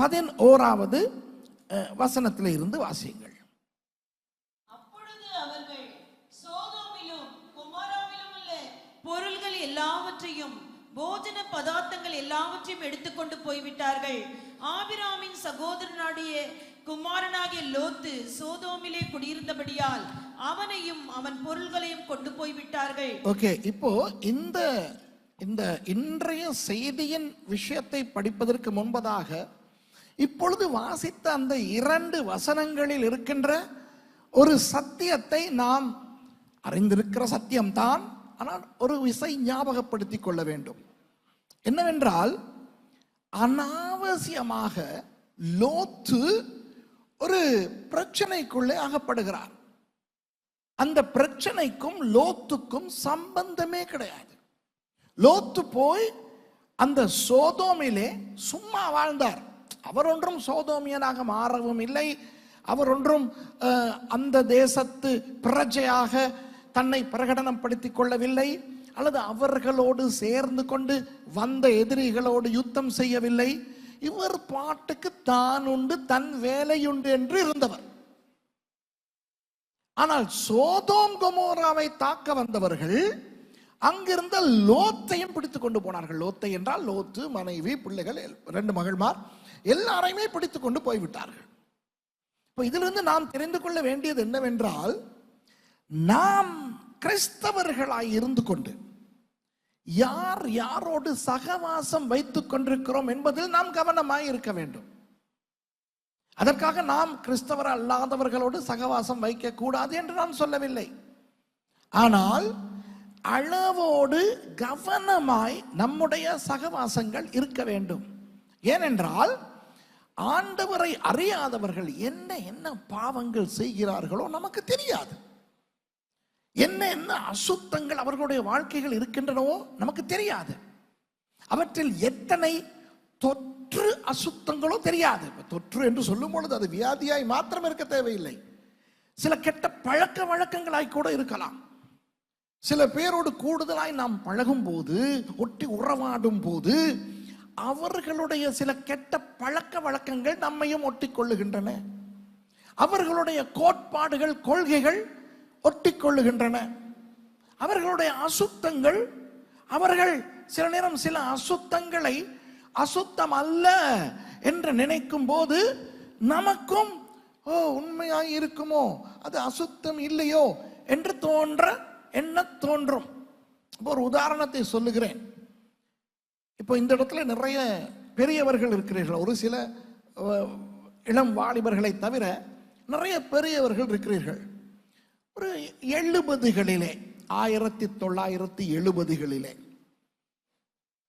பதினோராவது வசனத்தில் இருந்து வாசியுங்கள். அப்பொழுது அவர்கள் சோதோமிலும் குமாராவிலும் உள்ள பொருள்கள் எல்லாவற்றையும் போஜன பதார்த்தங்கள் எல்லாவற்றையும் எடுத்துக்கொண்டு போய்விட்டார்கள். ஆபிராமின் சகோதரனாடிய குமாரனாகிய லோத்து சோதோமிலே குடியிருந்தபடியால் அவனையும் அவன் பொருள்களையும் கொண்டு போய்விட்டார்கள். ஓகே இப்போ இந்த இந்த இன்றைய செய்தியின் விஷயத்தை படிப்பதற்கு முன்பதாக இப்பொழுது வாசித்த அந்த இரண்டு வசனங்களில் இருக்கின்ற ஒரு சத்தியத்தை நாம் அறிந்திருக்கிற சத்தியம்தான் ஆனால் ஒரு விசை ஞாபகப்படுத்திக் கொள்ள வேண்டும். என்னவென்றால் அனாவசியமாக லோத்து ஒரு பிரச்சனைக்குள்ளே அகப்படுகிறார். அந்த பிரச்சனைக்கும் லோத்துக்கும் சம்பந்தமே கிடையாது. லோத்து போய் அந்த சோதோமிலே சும்மா வாழ்ந்தார். அவர் ஒன்றும் சோதோமியனாக மாறவும் இல்லை. அவர் ஒன்றும் அந்த தேசத்து பிரஜையாக தன்னை பிரகடனப்படுத்திக் கொள்ளவில்லை. அல்லது அவர்களோடு சேர்ந்து கொண்டு வந்த எதிரிகளோடு யுத்தம் செய்யவில்லை. இவர் பாட்டுக்கு தான் உண்டு தன் வேலையுண்டு என்று இருந்தவர். ஆனால் சோதோம் கொமோராவை தாக்க வந்தவர்கள் அங்கிருந்த லோத்தையும் பிடித்துக் கொண்டு போனார்கள். லோத்தை என்றால் லோத்து மனைவி பிள்ளைகள் எல்- ரெண்டு மகள்மார் எல்லாரையுமே பிடித்து கொண்டு போய்விட்டார்கள். இப்போ இதிலிருந்து நாம் தெரிந்து கொள்ள வேண்டியது என்னவென்றால் நாம் கிறிஸ்தவர்களாய் இருந்து கொண்டு யார் யாரோடு சகவாசம் வைத்துக் கொண்டிருக்கிறோம் என்பதில் நாம் கவனமாய் இருக்க வேண்டும். அதற்காக நாம் கிறிஸ்தவர் அல்லாதவர்களோடு சகவாசம் வைக்கக்கூடாது என்று நான் சொல்லவில்லை. ஆனால் அளவோடு கவனமாய் நம்முடைய சகவாசங்கள் இருக்க வேண்டும். ஏனென்றால் ஆண்டவரை அறியாதவர்கள் என்ன என்ன பாவங்கள் செய்கிறார்களோ நமக்கு தெரியாது. என்ன என்ன அசுத்தங்கள் அவர்களுடைய வாழ்க்கைகள் இருக்கின்றனவோ நமக்கு தெரியாது. அவற்றில் எத்தனை தொற்று அசுத்தங்களோ தெரியாது. தொற்று என்று சொல்லும் பொழுது அது வியாதியாய் மாத்திரம் இருக்க தேவையில்லை. சில கெட்ட பழக்க வழக்கங்களாய் கூட இருக்கலாம். சில பேரோடு கூடுதலாய் நாம் பழகும் போது ஒட்டி உறவாடும் போது அவர்களுடைய சில கெட்ட பழக்க வழக்கங்கள் நம்மையும் ஒட்டி கொள்ளுகின்றன அவர்களுடைய கோட்பாடுகள் கொள்கைகள் ஒட்டி கொள்ளுகின்றன அவர்களுடைய அசுத்தங்கள் அவர்கள் சில நேரம் சில அசுத்தங்களை அசுத்தம் அல்ல என்று நினைக்கும் போது நமக்கும் ஓ உண்மையாக இருக்குமோ? அது அசுத்தம் இல்லையோ? என்று தோன்ற என்ன தோன்றும்? இப்போ ஒரு உதாரணத்தை சொல்லுகிறேன். இப்போ இந்த இடத்துல நிறைய பெரியவர்கள் இருக்கிறீர்கள். ஒரு சில இளம் வாலிபர்களை தவிர நிறைய பெரியவர்கள் இருக்கிறீர்கள். ஒரு எழுபதுகளிலே ஆயிரத்தி தொள்ளாயிரத்தி எழுபதுகளிலே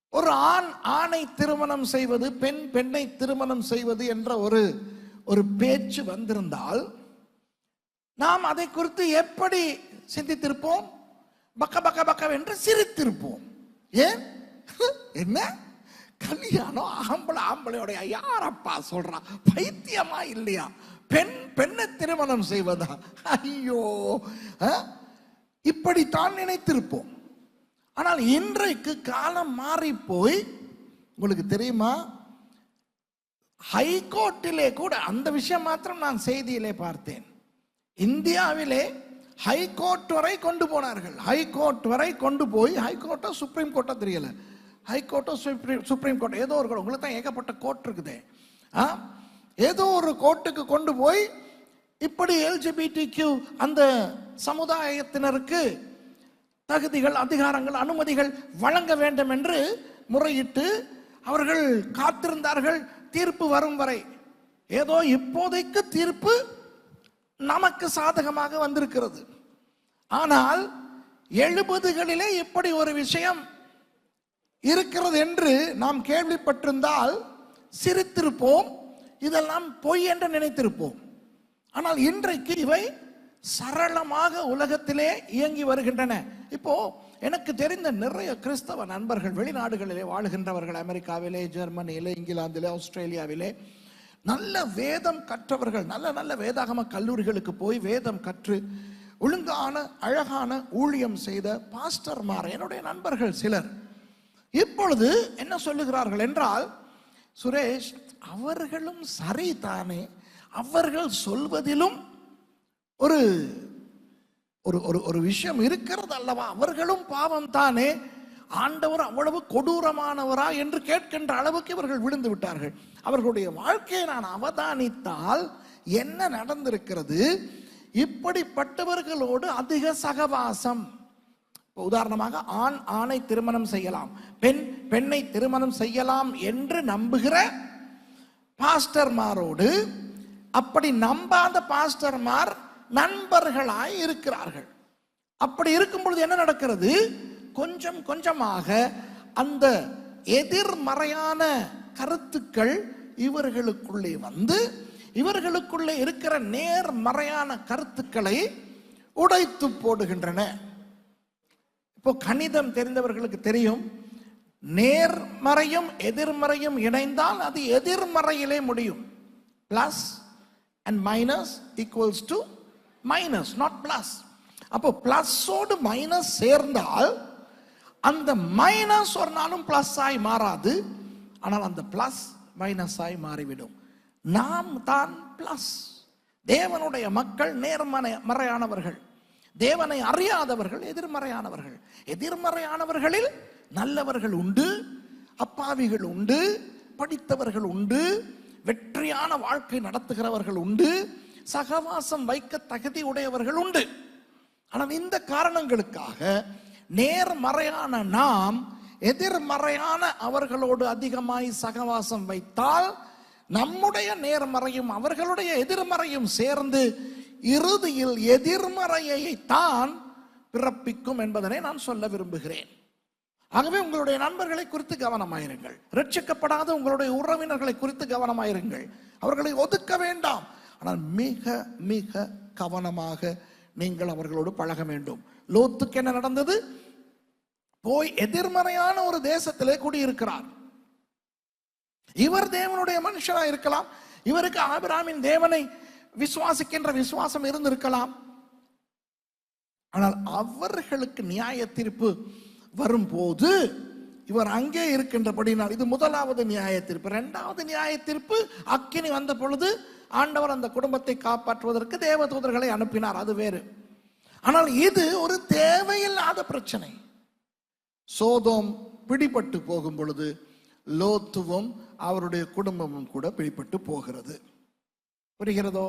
ஒரு ஆண் ஆணை திருமணம் செய்வது பெண் பெண்ணை திருமணம் செய்வது என்ற ஒரு ஒரு பேச்சு வந்திருந்தால் நாம் அதை குறித்து எப்படி சிந்தித்திருப்போம். பக்க பக்க பக்க என்று சிரித்திருப்போம். ஏன்? என்ன? கல்யாணம் ஆம்பளை ஆம்பளையோடைய யாரப்பா சொல்றா? பைத்தியமா இல்லையா? பெண் பெண்ணை திருமணம் செய்வதா? ஐயோ இப்படித்தான் நினைத்திருப்போம். ஆனால் இன்றைக்கு காலம் மாறி போய் உங்களுக்கு தெரியுமா? ஹைகோர்ட்டிலே கூட அந்த விஷயம் மாத்திரம் நான் செய்தியிலே பார்த்தேன். இந்தியாவிலே ஹைகோர்ட் வரை கொண்டு போனார்கள். ஹைகோர்ட் வரை கொண்டு போய் ஹைகோர்ட்டோ சுப்ரீம் கோர்ட்டோ தெரியல. ஹைகோர்ட்டோ சுப்ரீம் சுப்ரீம் கோர்ட் ஏதோ ஒரு கோர்ட் உங்களுக்கு தான் ஏகப்பட்ட கோர்ட் இருக்குதே. ஆ? ஏதோ ஒரு கோர்ட்டுக்கு கொண்டு போய் இப்படி எல்ஜிபிடி அந்த சமுதாயத்தினருக்கு தகுதிகள் அதிகாரங்கள் அனுமதிகள் வழங்க வேண்டும் என்று முறையிட்டு அவர்கள் காத்திருந்தார்கள் தீர்ப்பு வரும் வரை. ஏதோ இப்போதைக்கு தீர்ப்பு நமக்கு சாதகமாக வந்திருக்கிறது. ஆனால் எழுபதுகளிலே இப்படி ஒரு விஷயம் இருக்கிறது என்று நாம் கேள்விப்பட்டிருந்தால் சிரித்திருப்போம் இதெல்லாம் பொய் என்று நினைத்திருப்போம். ஆனால் இன்றைக்கு இவை சரளமாக உலகத்திலே இயங்கி வருகின்றன. இப்போ எனக்கு தெரிந்த நிறைய கிறிஸ்தவ நண்பர்கள் வெளிநாடுகளிலே வாழுகின்றவர்கள் அமெரிக்காவிலே ஜெர்மனியிலே இங்கிலாந்திலே ஆஸ்திரேலியாவிலே நல்ல வேதம் கற்றவர்கள் நல்ல நல்ல வேதாகம கல்லூரிகளுக்கு போய் வேதம் கற்று ஒழுங்கான அழகான ஊழியம் செய்த பாஸ்டர்மார் என்னுடைய நண்பர்கள் சிலர். இப்பொழுது என்ன சொல்லுகிறார்கள் என்றால் சுரேஷ் அவர்களும் சரிதானே அவர்கள் சொல்வதிலும் ஒரு ஒரு ஒரு ஒரு விஷயம் இருக்கிறது அல்லவா? அவர்களும் பாவம் தானே. ஆண்டவர் அவ்வளவு கொடூரமானவரா என்று கேட்கின்ற அளவுக்கு இவர்கள் விழுந்து விட்டார்கள். அவர்களுடைய வாழ்க்கையை நான் அவதானித்தால் என்ன நடந்திருக்கிறது? இப்படிப்பட்டவர்களோடு அதிக சகவாசம். உதாரணமாக ஆண் ஆணை திருமணம் செய்யலாம். பெண் பெண்ணை திருமணம் செய்யலாம் என்று நம்புகிற பாஸ்டர்மாரோடு அப்படி நம்பாத பாஸ்டர்மார் நண்பர்களாய் இருக்கிறார்கள். அப்படி இருக்கும் பொழுது என்ன நடக்கிறது? கொஞ்சம் கொஞ்சமாக அந்த எதிர்மறையான கருத்துக்கள் இவர்களுக்குள்ளே வந்து இவர்களுக்குள்ளே இருக்கிற நேர்மறையான கருத்துக்களை உடைத்து போடுகின்றன. இப்போ கணிதம் தெரிந்தவர்களுக்கு தெரியும் நேர்மறையும் எதிர்மறையும் இணைந்தால் அது எதிர்மறையிலே முடியும். Plus and minus equals to minus not plus அப்போ பிளஸோடு மைனஸ் சேர்ந்தால் அந்த மைனஸ் ஒரு நாளும் பிளஸ் ஆய் மாறாது. ஆனால் அந்த பிளஸ் மைனஸ் ஆய் மாறிவிடும். நாம் தான் பிளஸ் தேவனுடைய மக்கள் நேர்மறை மறையானவர்கள். தேவனை அறியாதவர்கள் எதிர்மறையானவர்கள். எதிர்மறையானவர்களில் நல்லவர்கள் உண்டு அப்பாவிகள் உண்டு படித்தவர்கள் உண்டு வெற்றியான வாழ்க்கை நடத்துகிறவர்கள் உண்டு சகவாசம் வைக்க தகுதி உடையவர்கள் உண்டு. ஆனால் இந்த காரணங்களுக்காக நேர்மறையான நாம் எதிர்மறையான அவர்களோடு அதிகமாய் சகவாசம் வைத்தால் நம்முடைய நேர்மறையும் அவர்களுடைய எதிர்மறையும் சேர்ந்து இறுதியில் எதிர்மறையை தான் பிறப்பிக்கும் என்பதனை நான் சொல்ல விரும்புகிறேன். ஆகவே உங்களுடைய நண்பர்களை குறித்து கவனமாயிருங்கள். ரட்சிக்கப்படாத உங்களுடைய உறவினர்களை குறித்து கவனமாயிருங்கள். அவர்களை ஒதுக்க வேண்டாம். ஆனால் மிக மிக கவனமாக நீங்கள் அவர்களோடு பழக வேண்டும். லோத்துக்கு என்ன நடந்தது? போய் எதிர்மறையான ஒரு தேசத்திலே குடியிருக்கிறார். இவர் தேவனுடைய மனுஷனா இருக்கலாம். இவருக்கு ஆபிராமின் தேவனை விசுவாசிக்கின்ற விசுவாசம் இருந்திருக்கலாம். ஆனால் அவர்களுக்கு நியாய தீர்ப்பு வரும்போது இவர் அங்கே இருக்கின்றபடினால் இது முதலாவது நியாய தீர்ப்பு. இரண்டாவது நியாய தீர்ப்பு அக்கினி வந்த பொழுது ஆண்டவர் அந்த குடும்பத்தை காப்பாற்றுவதற்கு தேவதூதர்களை அனுப்பினார். அது வேறு. ஆனால் இது ஒரு தேவையில்லாத பிரச்சனை. சோதோம் பிடிபட்டு போகும் பொழுது லோத்துவும் அவருடைய குடும்பமும் கூட பிடிபட்டு போகிறது. புரிகிறதோ?